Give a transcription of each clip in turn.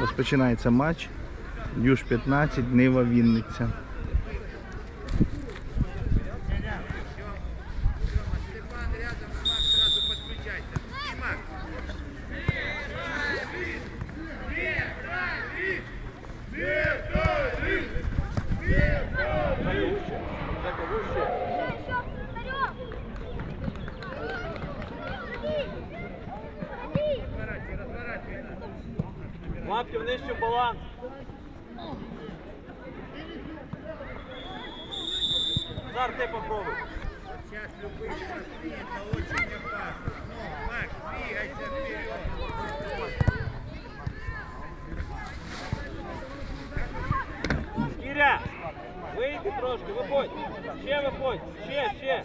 Розпочинається матч. Юж 15, Нива Вінниця. Назар, ти попробуй. Сейчас любые простые, это очень опасно. Ну, Макс, двигайся вперед. Кіря, вийди трошки, виходь. Ще виходь, ще, ще.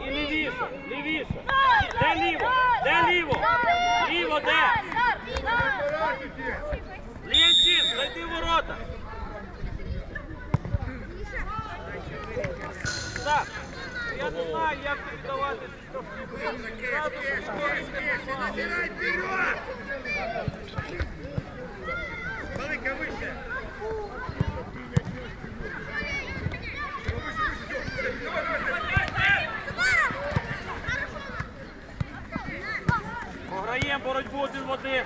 І лівіше, лівіше. Де ліво? Де ліво? Ліво де? Лєнчин, зайди в ворота. Так, я не знаю, як віддавати. кеш, кеш, кеш, и набирай вперед! Балыка выше. Програємо боротьбу один в один.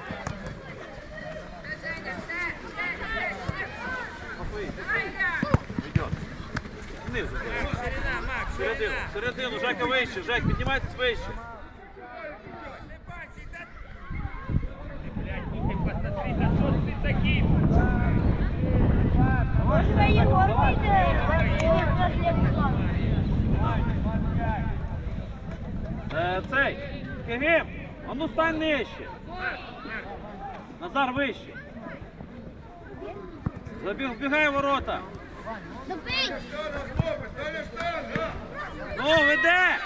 Йдет. Знизу. Макс, ширина, Макс, Середину, ширина. середину, Жека вище, Жек, піднімайтесь вище. Е, цей, Кегим, а ну стань нижче. Назар вище. Забіг, вбігай ворота. Ну, веде!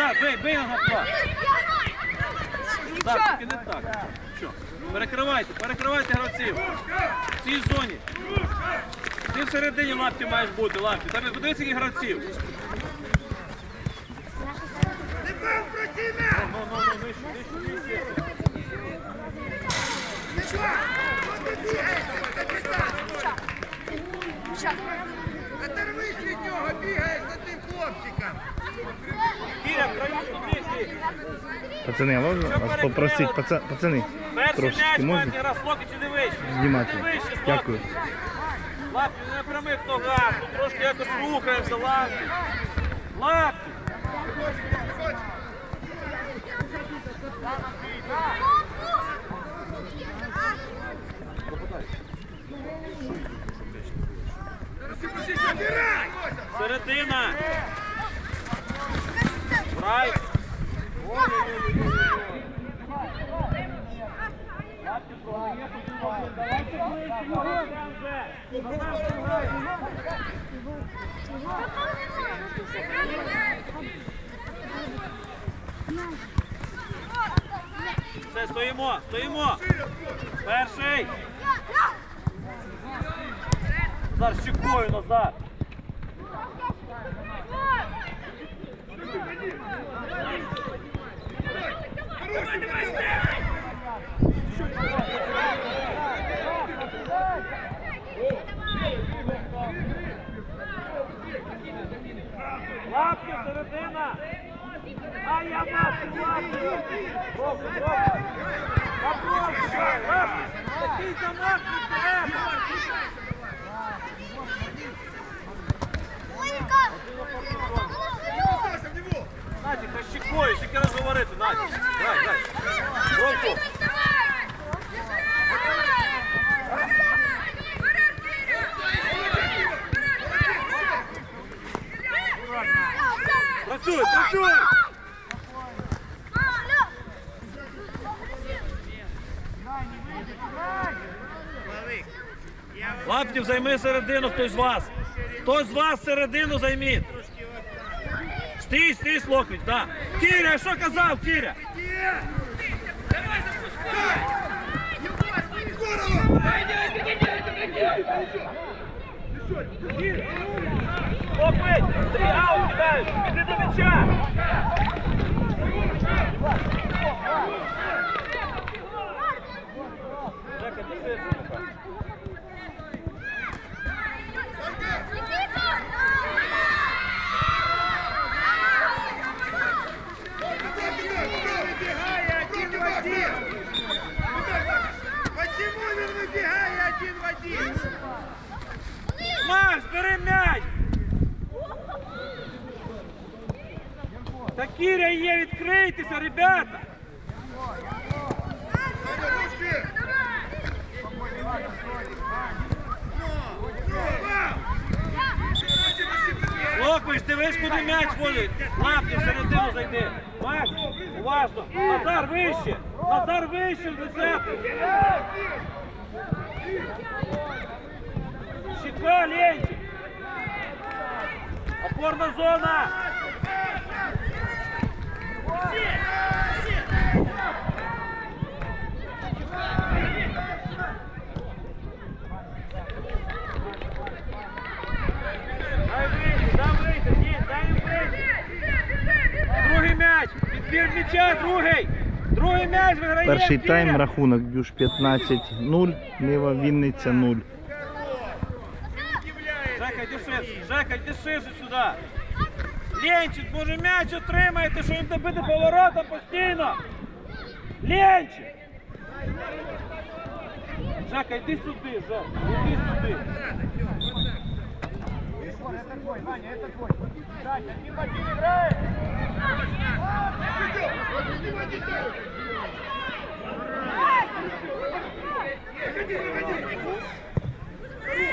Назар, бий, бий на запас. Так, тільки не так. Що? Перекривайте, перекривайте гравців. В цій зоні. Ти всередині лапті маєш бути, лапті. Там подивися, яких гравців. Степан! Ну, ну, ну, нижче, нижче, нижче. Оторвись від нього, бігаєш за тим хлопчиком. Пацани, а можна вас попросити, паца- пацани, трошечки можна? слоки чи не вище? Знімати. Вище. Дякую. Лапки не прямих ногах, трошки якось рухаємося, лапки. Лапки. Середина. Брай. Лапки програє, Давайте ближче, його там вже. Назад програє. Все, стоїмо, стоїмо. Перший. Назар, щекою назад. Лапки, середина. А я бачу лапки. Броку, броку. Попробуй. Лапки. Такий. Надя, хай тільки раз говорити, Надя. Грай, грай. Бронку. Працюй, працюй. Лаптів, займи середину, хтось з вас. Хтось з вас середину займіть. Стій, стій, Слоквіч, так. Кіря, що казав, Кіря? Три аут кидаєш! Іди до м'яча! Жека, ти! Почему он выбегай один в один? Макс, бери м'яч! Та Кіря є, відкрийтеся, ребята! Локвиш, дивись, куди м'яч ходить. Лапки всередину зайди. Макс, уважно. Назар вище. Назар вище лице. Щитка, Ленчик. Опорна зона. Дай вийти, дай вийти, ні, дай їм вийти. Другий другий. М'яч виграє. Перший тайм рахунок Дюш 15-0, Нива Вінниця 0. Жека, йди Жека, йди сюди. Ленчик, може м'яч отримаєте, що він добити поворотом постійно. Ленчик! Жека, йди сюди, Жека, йди сюди. Три!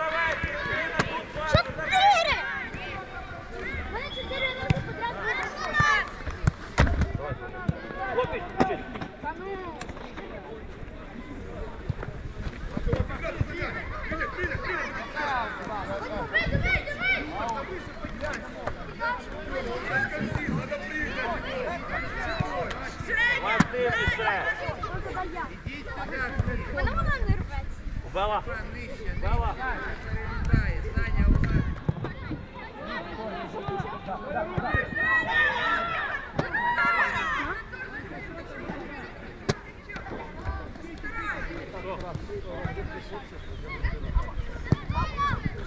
Гравець, Ірина, тут два. Чотири! Мене чотири рази подряд вирішили. Хлопець, включи. Та ну. Давай, давай, давай! Активніше. Мене вона не Бела. Бела.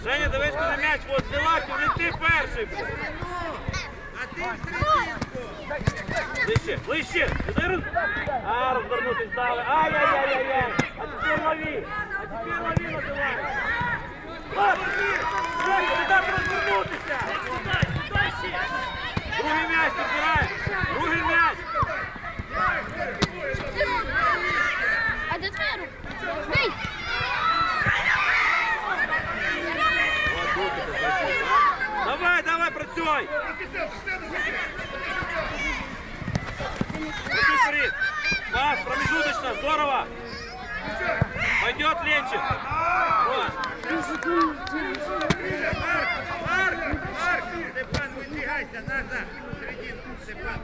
Женя, дивись, куди м'яч, от Зелаків, не ти перший. А ты в серединку! Ближче, ближче. А, розвернутись дали. Ай-яй-яй-яй-яй. А тепер лови. Давай, давай, працюй. Працюй вперед. Здорово. Пойдет Ленчик. Вот. Марк! Марк! Степан, выдвигайся назад! Серединку, Степан!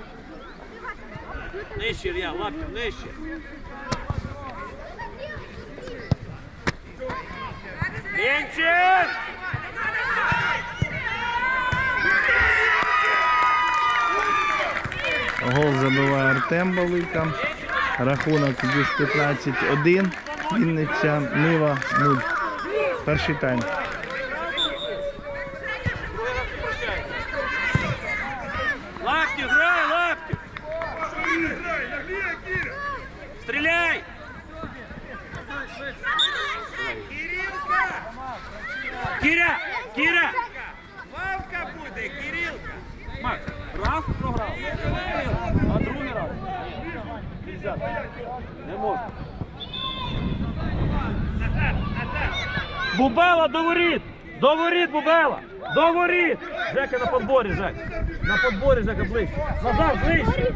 Нижче, Илья, лапки, нижче. Ленчик! Гол забиває Артем Балика. Рахунок Дюш 15-1, Вінниця Нива 0. Перший тайм. Другий раз не прощається. Лапки, грай, лапки. Стреляй! Кирилка! Киря! Киря! Вавка буде, Кирилка! Макс, раз програв, а другий раз. Нельзя. Не можна. Бубела до воріт! До воріт, Бубела! До воріт! Жека на подборі, Жек. На подборі, Жека, ближче. Назар, ближче.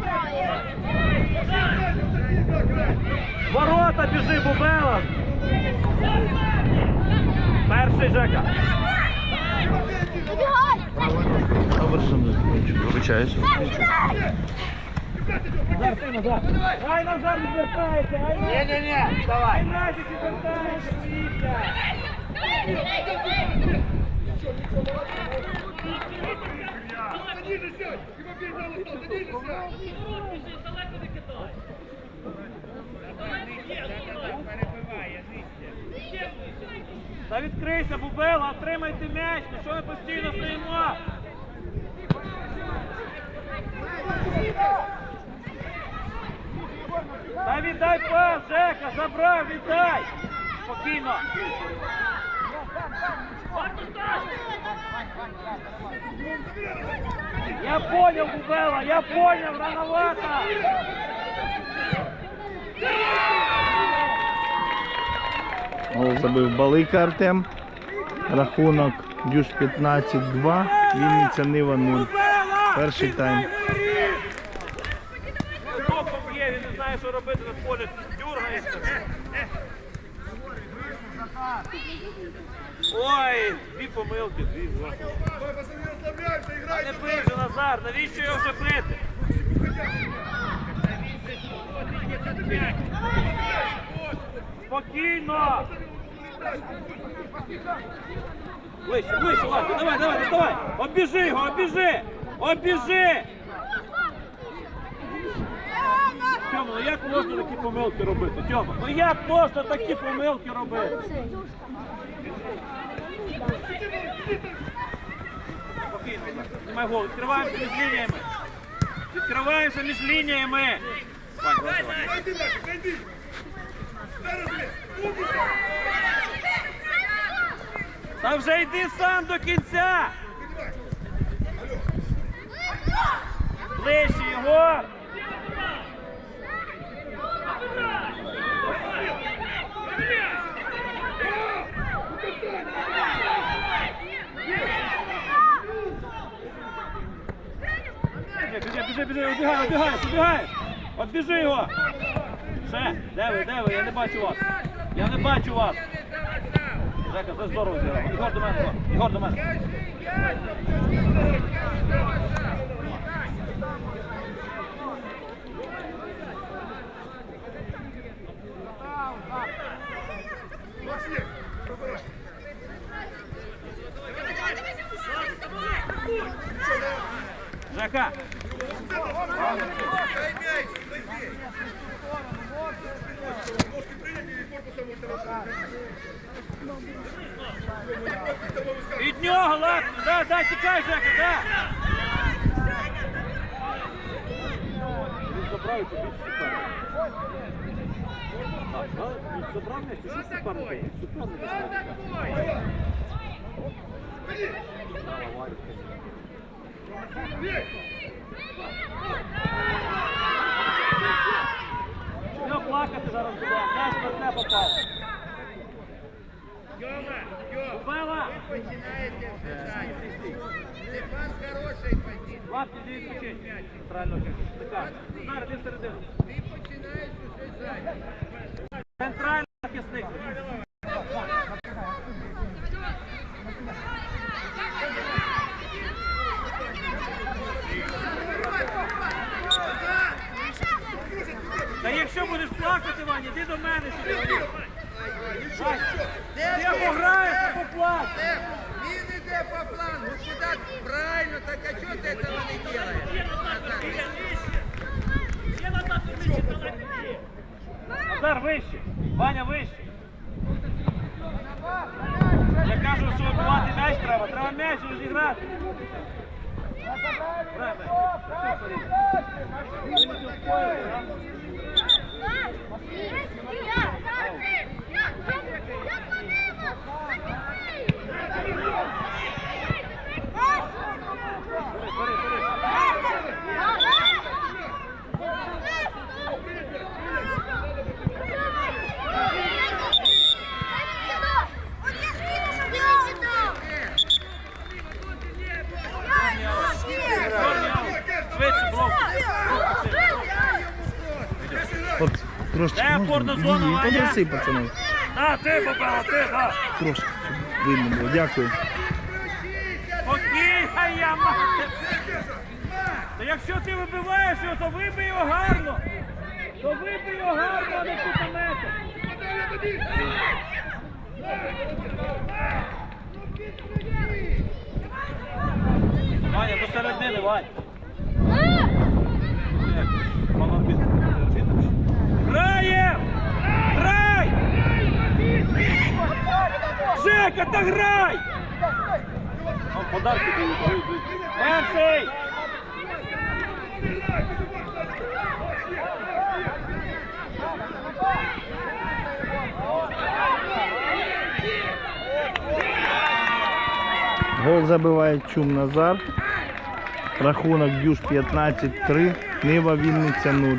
Ворота біжи, Бубела! Перший Жека. Вибачаюся. Назар, ти назад. Ай, Назар відвертається. Ай, Ні-ні-ні, давай. Ай, Назік відвертається. Дивіться. Та відкрийся, Бубела, отримайте м'яч. Ну що ми постійно стоїмо? Та віддай пас, Жека, забрав, віддай. Спокійно. Я понял, Бубела, я понял, рановато. Гол забив Балика Артем. Рахунок Дюш 15-2. Вінниця Нива 0. Перший тайм. Він не знає, що робити на полі. Дюргається. Ой, дві помилки, дві. Та не вже, Назар, навіщо його вже бити? Спокійно! Ближче, ближче, ладно, давай, давай, доставай! Обіжи його, обіжи! Обіжи! Тьома, ну як можна такі помилки робити? Тьома, ну як можна такі помилки робити? Спокійно, знімай голову, відкриваємося між лініями. Відкриваємося між лініями. Та вже йди сам до кінця. Ближче його. Біжи, біжи, біжи, біжи, убігай, убігай, убігай. От його. Ще, де ви, де ви? Я не бачу вас. Я не бачу вас. Жека, це здорово зіграв. Ігор до мене. Ігор до мене. Жека. Від нього, ладно, да, да, тікай, Жека, да. Він забрав і побіг суперника. Так, да, він забрав м'яч, і що суперника? Суперника. Що плакати зараз буде? М'яч на це попав. Тьома, Тьома, ви починаєте вживати. Степан хороший позиції. Лапки не відпочинь. Центрального захисника. Зараз ти всередину. Ти починаєш уже ззаді. Центральний захисник. Та якщо будеш плакати, Ваня, іди до мене сюди. Ти або граєш, або плачеш. Він іде по плану. Ну? Правильно, так а чого ти этого не делаешь? Назар вище, Ваня вище. Я кажу, що вибивати м'яч треба, треба м'яч розіграти. Грай м'яч. What is it? Трошки можна? опорна зона? Попроси, пацанов. На, ти, Бабела, ти, да. Трошки, щоб видно було. Дякую. Спокійно, я мати. Та якщо ти вибиваєш його, то вибий його гарно. То вибий його гарно, а не кутометр. Ваня, до середини. Жека, та грай! Подарки дають. Перший! Гол забиває Чум Назар. Рахунок Дюш 15-3. Нива Вінниця 0.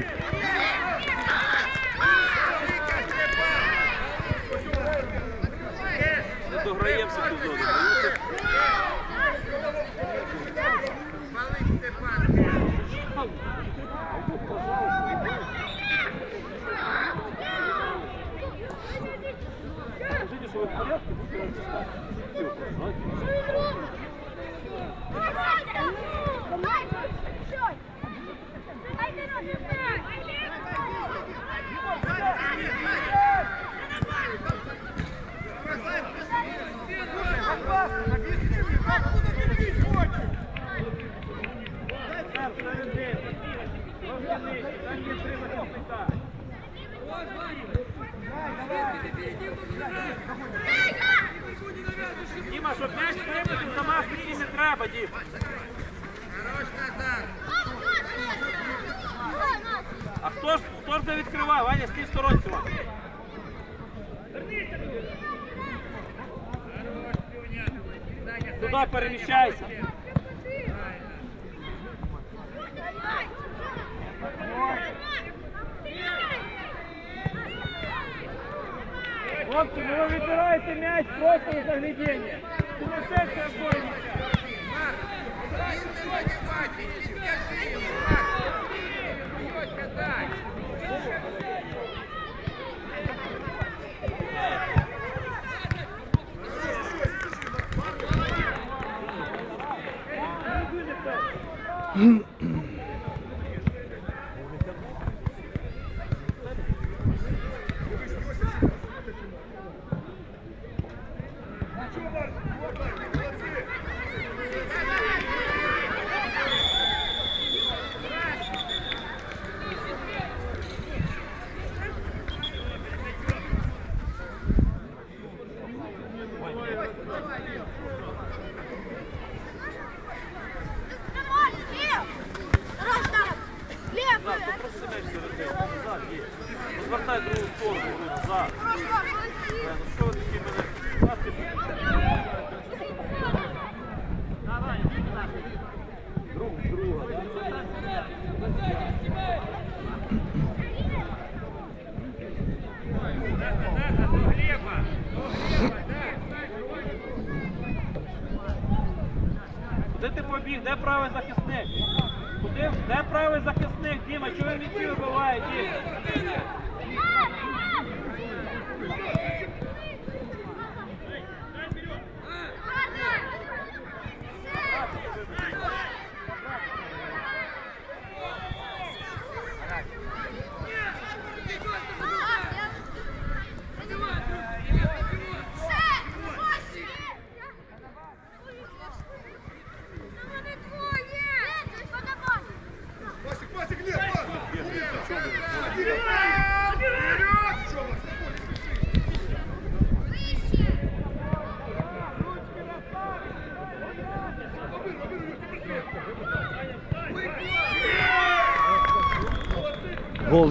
Хлопці, ну ви відбираєте м'яч просто на заглядіння. Сумасшедшая бойниця. Він сьогодні бачить. Держи його. Марк. Ось кидай.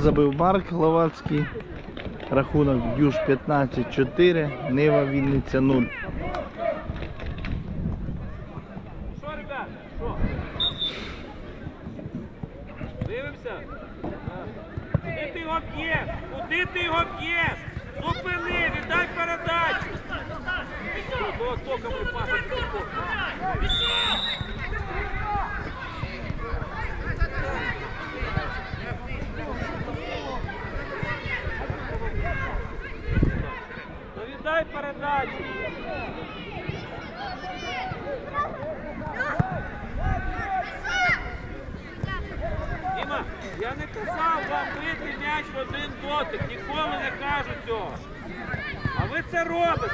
Забив Марк Гловацький. Рахунок Дюш 15-4. Нива Вінниця 0. Що, ребят? Що? Дивимося? Куди ти його б'єш? Куди ти його б'єш? Зупини, віддай передачу. Хто, хто передачі. Діма, я не казав вам бити м'яч в один дотик, ніколи не кажу цього. А ви це робите.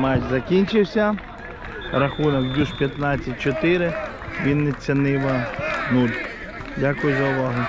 Матч закінчився. Рахунок Дюш 15-4. Вінниця Нива 0. Дякую за увагу.